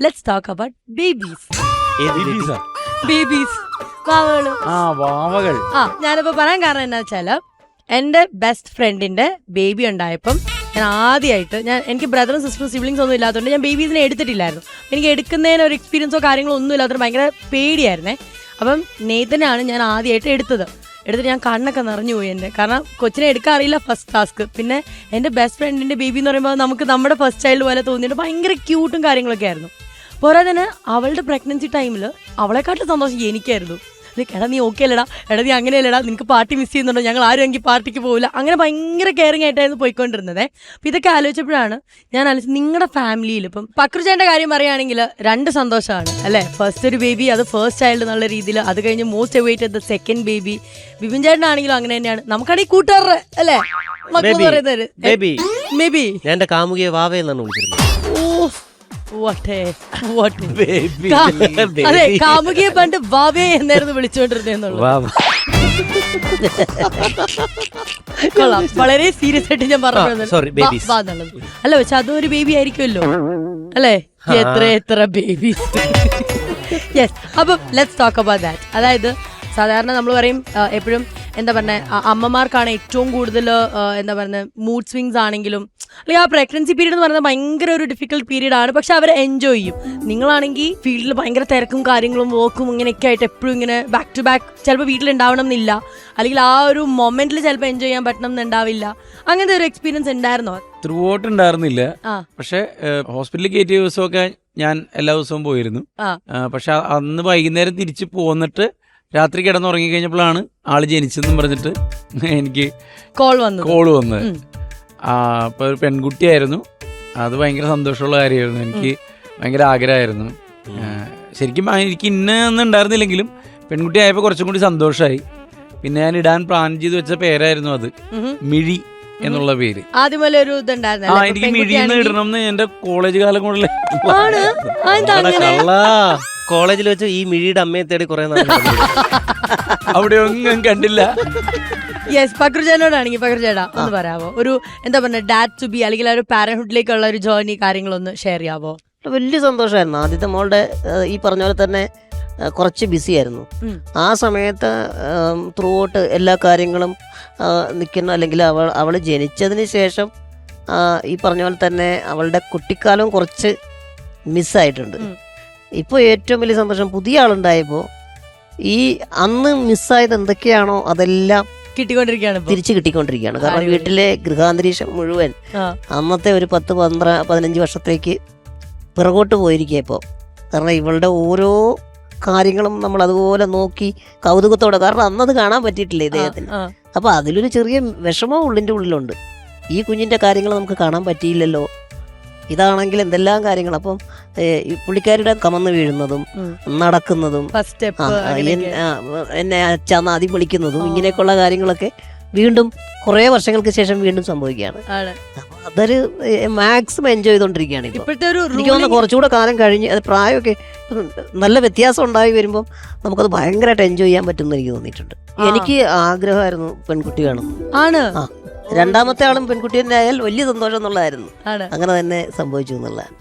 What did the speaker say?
Let's talk about babies ബേബീസാ? വാവകൾ. ആ വാവകൾ. ആ ഞാനിപ്പോ പറയാൻ കാരണം എന്താ വെച്ചാൽ എന്റെ ബെസ്റ്റ് ഫ്രണ്ടിന്റെ ബേബി ഉണ്ടായപ്പം ഞാൻ ആദ്യമായിട്ട് ഞാൻ എനിക്ക് ബ്രദറും സിസ്റ്ററും സിബ്ലിങ്സ് ഒന്നും ഇല്ലാത്തതുകൊണ്ട് ഞാൻ ബേബീസിനെ എടുത്തിട്ടില്ലായിരുന്നു. എനിക്ക് എടുക്കുന്നതിന് ഒരു എക്സ്പീരിയൻസോ കാര്യങ്ങളോ ഒന്നും ഇല്ലാത്തതുകൊണ്ട് ഭയങ്കര പേടിയായിരുന്നേ. അപ്പം നെയ്തനാണ് ഞാൻ ആദ്യമായിട്ട് എടുത്തത്. എടുത്തിട്ട് ഞാൻ കണ്ണൊക്കെ നിറഞ്ഞു പോയി എന്റെ. കാരണം കൊച്ചിനെ എടുക്കാൻ അറിയില്ല ഫസ്റ്റ് ടാസ്ക് പിന്നെ എന്റെ ബെസ്റ്റ് ഫ്രണ്ടിന്റെ ബേബി എന്ന് പറയുമ്പോൾ നമുക്ക് നമ്മുടെ ഫസ്റ്റ് ചൈൽഡ് പോലെ തോന്നിയിട്ട് ഭയങ്കര ക്യൂട്ടും കാര്യങ്ങളൊക്കെ ആയിരുന്നു. പോരാ തന്നെ അവളുടെ പ്രഗ്നൻസി ടൈമിൽ അവളെക്കാട്ടിലും സന്തോഷം എനിക്കായിരുന്നു. എടാ നീ ഓക്കെ അല്ലടാ. എടാ നീ അങ്ങനെയല്ലടാ. നിനക്ക് പാർട്ടി മിസ് ചെയ്യുന്നുണ്ടോ? ഞങ്ങൾ ആരും എങ്കിൽ പാർട്ടിക്ക് പോകില്ല അങ്ങനെ ഭയങ്കര കെയറിങ് ആയിട്ടായിരുന്നു പോയിക്കൊണ്ടിരുന്നത്. അപ്പം ഇതൊക്കെ ആലോചിച്ചപ്പോഴാണ് ഞാൻ ആലോചിച്ചത് നിങ്ങളുടെ ഫാമിലിയിൽ ഇപ്പം പക്രുചേന്റെ കാര്യം പറയുകയാണെങ്കിൽ രണ്ട് സന്തോഷമാണ് അല്ലേ? ഫസ്റ്റ് ഒരു ബേബി അത് ഫസ്റ്റ് ചൈൽഡ് എന്നുള്ള രീതിയിൽ അത് കഴിഞ്ഞ് most await the second baby Bipin ചേട്ടനാണെങ്കിലും അങ്ങനെ തന്നെയാണ്. നമുക്കാണെങ്കിൽ കൂട്ടുകാരുടെ അല്ലേ? മക്കൾ. പറയുന്നത് എന്റെ കാമുകിയെ വാവ എന്നാണ് വിളിച്ചിരുന്നത്. ഓ. അതെ കാമുകിയെ പണ്ട് ബാബേ എന്നായിരുന്നു വിളിച്ചുകൊണ്ടിരുന്നെന്നുള്ളു വാവ. കൊള്ളാം. വളരെ സീരിയസ് ആയിട്ട് ഞാൻ പറഞ്ഞു ആ, sorry, babies. അല്ല പക്ഷെ അതും ഒരു ബേബി ആയിരിക്കുമല്ലോ. അല്ലേ? എത്ര എത്ര ബേബീസ് യെസ് അപ്പം ലെറ്റ്സ് ടോക്ക് അബൌട്ട് ദാറ്റ് അതായത് സാധാരണ നമ്മൾ പറയും എപ്പോഴും എന്താ പറഞ്ഞ അമ്മമാർക്കാണ് ഏറ്റവും കൂടുതൽ എന്താ പറയുന്നത് മൂഡ് സ്വിങ്സ് ആണെങ്കിലും അല്ലെങ്കിൽ ആ പ്രഗ്നൻസി പീരീഡ് എന്ന് പറയുന്നത് ഭയങ്കര ഒരു ഡിഫിക്കൽട്ട് പീരീഡ് ആണ്. പക്ഷെ അവർ എൻജോയ് ചെയ്യും. നിങ്ങളാണെങ്കിൽ ഫീൽഡിൽ ഭയങ്കര തിരക്കും കാര്യങ്ങളും വർക്കും ഇങ്ങനെയൊക്കെ ആയിട്ട് എപ്പോഴും ഇങ്ങനെ ബാക്ക് ടു ബാക്ക് ചിലപ്പോൾ വീട്ടിലുണ്ടാവണം എന്നില്ല. അല്ലെങ്കിൽ ആ ഒരു മൊമെന്റിൽ ചിലപ്പോൾ എൻജോയ് ചെയ്യാൻ പറ്റണം എന്നുണ്ടാവില്ല. അങ്ങനത്തെ ഒരു എക്സ്പീരിയൻസ് ഉണ്ടായിരുന്നോ? ത്രൂ ഔട്ട് ഉണ്ടായിരുന്നില്ല പക്ഷെ ഹോസ്പിറ്റലിൽ കയറ്റിയ ദിവസമൊക്കെ ഞാൻ എല്ലാ ദിവസവും പോയിരുന്നു. പക്ഷെ അന്ന് വൈകുന്നേരം തിരിച്ചു പോന്നിട്ട് രാത്രി കിടന്നുറങ്ങി കഴിഞ്ഞപ്പോഴാണ് ആൾ ജനിച്ചെന്നും പറഞ്ഞിട്ട് എനിക്ക് കോൾ വന്നു കോൾ വന്നത്. അപ്പോൾ ആ അപ്പൊ ഒരു പെൺകുട്ടിയായിരുന്നു. അത് ഭയങ്കര സന്തോഷമുള്ള കാര്യമായിരുന്നു. എനിക്ക് ഭയങ്കര ആഗ്രഹമായിരുന്നു. ആ, ശരിക്കും ആ എനിക്ക് ഇന്നൊന്നും ഉണ്ടായിരുന്നില്ലെങ്കിലും പെൺകുട്ടി ആയപ്പോൾ കുറച്ചും കൂടി സന്തോഷമായി പിന്നെ ഞാൻ ഇടാൻ പ്ലാൻ ചെയ്ത് വെച്ച പേരായിരുന്നു അത്. മിഴി എന്നുള്ള പേര്. ആദ്യം പോലെ ഒരു ആ ഇതുണ്ടായിരുന്നല്ലേ? എനിക്ക് മിഴി എന്ന് പെൺകുട്ടിയാണെങ്കി- ഇടണം എന്ന് എന്റെ കോളേജ് കാലം കൊണ്ടല്ലേ കോളേജിൽ വെച്ച് ഈ മിഴിയുടെ അമ്മയെ തേടി കുറെ അവിടെ ഒന്നും കണ്ടില്ല. യെസ് പക്രുചേനോടാണെങ്കിൽ പക്രുചേടാ ഒന്ന് പറയാവോ? ഒരു എന്താ പറഞ്ഞ ഡാറ്റ് ടു ബി അല്ലെങ്കിൽ ആ ഒരു പാരന്റ്ഹുഡിലേക്കുള്ള ഒരു ജേർണി കാര്യങ്ങളൊന്ന് ഷെയർ ചെയ്യാവോ? വലിയ സന്തോഷമായിരുന്നു. ആദ്യത്തെ മോളുടെ ഈ പറഞ്ഞ പോലെ തന്നെ കുറച്ച് ബിസി ആയിരുന്നു. ആ സമയത്ത് ത്രൂ ഔട്ട് എല്ലാ കാര്യങ്ങളും നിൽക്കുന്ന. അല്ലെങ്കിൽ അവൾ അവൾ ജനിച്ചതിന് ശേഷം ഈ പറഞ്ഞ പോലെ തന്നെ അവളുടെ കുട്ടിക്കാലം കുറച്ച് മിസ്സായിട്ടുണ്ട്. ഇപ്പോൾ ഏറ്റവും വലിയ സന്തോഷം പുതിയ ആളുണ്ടായപ്പോൾ ഈ അന്ന് മിസ്സായത് എന്തൊക്കെയാണോ അതെല്ലാം കിട്ടിക്കൊണ്ടിരിക്കുകയാണ്. തിരിച്ചു കിട്ടിക്കൊണ്ടിരിക്കുകയാണ്. കാരണം വീട്ടിലെ ഗൃഹാന്തരീക്ഷം മുഴുവൻ അന്നത്തെ ഒരു പത്ത് പന്ത്ര പതിനഞ്ച് വർഷത്തേക്ക് പിറകോട്ട് പോയിരിക്കുക ഇപ്പോൾ കാരണം ഇവളുടെ ഓരോ കാര്യങ്ങളും നമ്മൾ അതുപോലെ നോക്കി കൗതുകത്തോടെ. കാരണം അന്നത് കാണാൻ പറ്റിയിട്ടില്ല ഇദ്ദേഹത്തിന്? അപ്പൊ അപ്പോൾ അതിലൊരു ചെറിയ വിഷമവും ഉള്ളിന്റെ ഉള്ളിലുണ്ട്. ഈ കുഞ്ഞിന്റെ കാര്യങ്ങൾ നമുക്ക് കാണാൻ പറ്റിയില്ലല്ലോ. ഇതാണെങ്കിൽ എന്തെല്ലാം കാര്യങ്ങൾ? അപ്പം പുള്ളിക്കാരിയുടെ കമന്ന് വീഴുന്നതും നടക്കുന്നതും എന്നെ അച്ഛന്ന് ആദ്യം വിളിക്കുന്നതും ഇങ്ങനെയൊക്കെയുള്ള കാര്യങ്ങളൊക്കെ വീണ്ടും കുറെ വർഷങ്ങൾക്ക് ശേഷം വീണ്ടും സംഭവിക്കുകയാണ്. അതൊരു മാക്സിമം എൻജോയ് ചെയ്തോണ്ടിരിക്കുകയാണ് എനിക്ക് തോന്നുന്നു കുറച്ചുകൂടെ കാലം കഴിഞ്ഞ് അത് പ്രായമൊക്കെ നല്ല വ്യത്യാസം ഉണ്ടായി വരുമ്പോൾ നമുക്കത് ഭയങ്കരമായിട്ട് എൻജോയ് ചെയ്യാൻ പറ്റുമെന്ന് എനിക്ക് തോന്നിയിട്ടുണ്ട്. എനിക്ക് ആഗ്രഹമായിരുന്നു പെൺകുട്ടി വേണം. ആണ്. രണ്ടാമത്തെ ആളും പെൺകുട്ടി തന്നെ ആയാൽ വലിയ സന്തോഷം എന്നുള്ളതായിരുന്നു. അങ്ങനെ തന്നെ സംഭവിച്ചു എന്നുള്ളതാണ്.